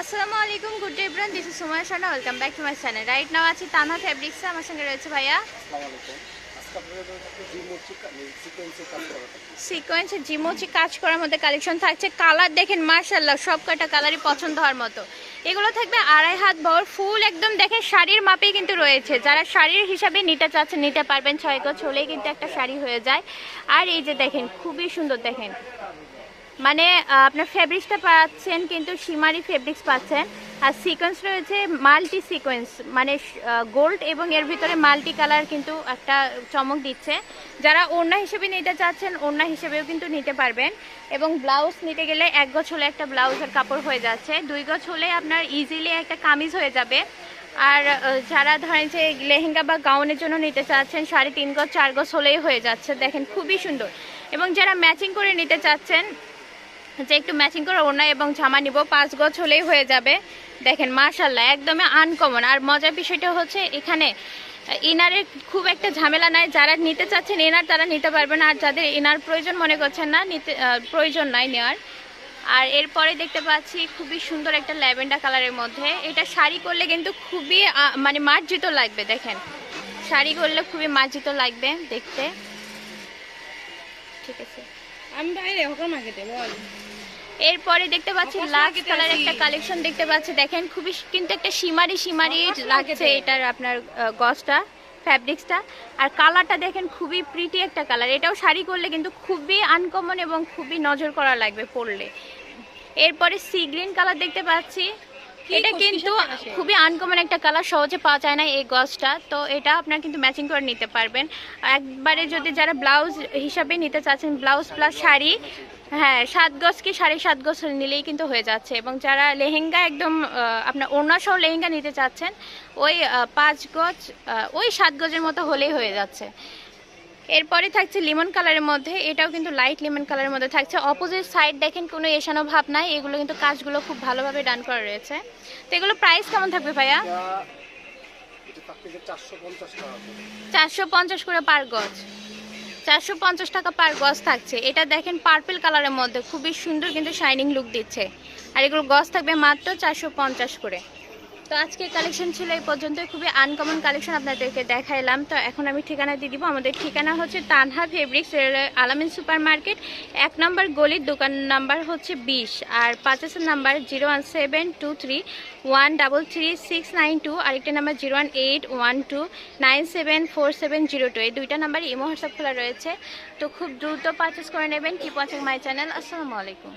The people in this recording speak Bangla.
আসসালামু আলাইকুম good day bran this is Sumaiya Shana welcome back to my channel right now আছি তানহা ফেব্রিক্সে আমার সঙ্গে রয়েছে ভাইয়া। সিকোয়েন্সে জিমোচি কাজ করার মধ্যে কালেকশন থাকছে। কালার দেখেন মার্শাল্লাহ সব কয়টা কালারই পছন্দ হওয়ার মতো। এগুলো থাকবে আড়াই হাত বড় ফুল একদম দেখেন, শাড়ির মাপেই কিন্তু রয়েছে। যারা শাড়ির হিসাবে নিতে চাচ্ছেন, নিতে পারবেন। ছয় গজ হলেই কিন্তু একটা শাড়ি হয়ে যায়। আর এই যে দেখেন, খুবই সুন্দর দেখেন। মানে আপনার ফেব্রিক্সটা পাচ্ছেন, কিন্তু সীমারি ফেব্রিক্স পাচ্ছেন। আর সিকোয়েন্স রয়েছে মাল্টি সিকোয়েন্স মানে গোল্ড এবং এর ভিতরে মাল্টি কালার কিন্তু একটা চমক দিচ্ছে। যারা ওড়না হিসেবে নিতে চাচ্ছেন, ওড়না হিসেবেও কিন্তু নিতে পারবেন। এবং ব্লাউজ নিতে গেলে এক গছ হলে একটা ব্লাউজের কাপড় হয়ে যাচ্ছে। দুই গছ হলে আপনার ইজিলি একটা কামিজ হয়ে যাবে। আর যারা ধরেন যে লেহেঙ্গা বা গাউনের জন্য নিতে চাচ্ছেন, সাড়ে তিন গজ, চার গজ হলেই হয়ে যাচ্ছে। দেখেন, খুবই সুন্দর। এবং যারা ম্যাচিং করে নিতে চাচ্ছেন যে একটু ম্যাচিং করে ওড়না এবং জামা নিব, পাঁচ গজ হলেই হয়ে যাবে। দেখেন মার্শাল্লাহ একদমই আনকমন আর মজার বিষয়টা হচ্ছে, এখানে ইনারের খুব একটা ঝামেলা নাই। যারা নিতে চাচ্ছেন এনার তারা নিতে পারবেন। আর যাদের ইনার প্রয়োজন মনে করছেন না, নিতে প্রয়োজন নাই নেওয়ার। আর এরপরে দেখতে পাচ্ছি, খুবই সুন্দর একটা ল্যাভেন্ডার কালারের মধ্যে। এটা শাড়ি করলে কিন্তু খুবই মানে মার্জিত লাগবে, দেখেন। শাড়ি করলে খুবই মার্জিত লাগবে দেখতে। ঠিক আছে। আমি বাইরে, হকর মার্কেটে, বল। এরপরে দেখতে পাচ্ছি লাক্স কালার একটা কালেকশন দেখতে পাচ্ছি। দেখেন খুবই কিন্তু একটা সীমারি সীমারি লাগছে এটার আপনার গসটা ফ্যাব্রিক্সটা আর কালারটা দেখেন খুবই প্রিটি একটা কালার। এটাও শাড়ি করলে কিন্তু খুবই আনকমন এবং খুবই নজর করা লাগবে পরলে। এরপরে সি গ্রিন কালার দেখতে পাচ্ছি। এটা কিন্তু খুবই আনকমন একটা কালার সহজে পাওয়া যায় না এই গজটা তো এটা আপনার কিন্তু ম্যাচিং করে নিতে পারবেন। একবারে যদি যারা ব্লাউজ হিসাবে নিতে চাচ্ছেন ব্লাউজ প্লাস শাড়ি হ্যাঁ সাত গজ কি সাড়ে সাত গজ নিলেই কিন্তু হয়ে যাচ্ছে। এবং যারা লেহেঙ্গা একদম আপনার সহ লেহেঙ্গা নিতে চাচ্ছেন ওই পাঁচ গজ ওই সাত গজের মতো হলেই হয়ে যাচ্ছে। এরপরে থাকছে লিমন কালারের মধ্যে। এটাও কিন্তু লাইট লিমন কালারের মধ্যে থাকছে। অপোজিট সাইড দেখেন কোনো এসানো ভাব নাই। এগুলো কিন্তু কাজগুলো খুব ভালোভাবে ডান করা রয়েছে। তো এগুলো প্রাইস কেমন থাকবে ভাইয়া? চারশো পঞ্চাশ করে। পার গজ। চারশো পঞ্চাশ টাকা পার গজ থাকছে। এটা দেখেন পার্পল কালারের মধ্যে। খুবই সুন্দর কিন্তু শাইনিং লুক দিচ্ছে। আর এগুলো গজ থাকবে মাত্র চারশো পঞ্চাশ করে। তো আজকে কালেকশন ছিল এই পর্যন্ত খুবই আনকমন কালেকশন আপনাদেরকে দেখাইলাম। তো এখন আমি ঠিকানা দিয়ে দিব। আমাদের ঠিকানা হচ্ছে Tanha fabrics Alamin super market এক নম্বর গলির দোকান নাম্বার হচ্ছে বিশ। আর পাঁচের number zero one seven two three one double three six nine two আরেকটা number zero one eight one two nine seven four seven zero two এই দুইটা নাম্বারই ইমো, হোয়াটসঅ্যাপ খোলা রয়েছে। তো খুব দ্রুত পারচেস করে নেবেন। কি ওয়াচিং মাই চ্যানেল আসসালামু আলাইকুম।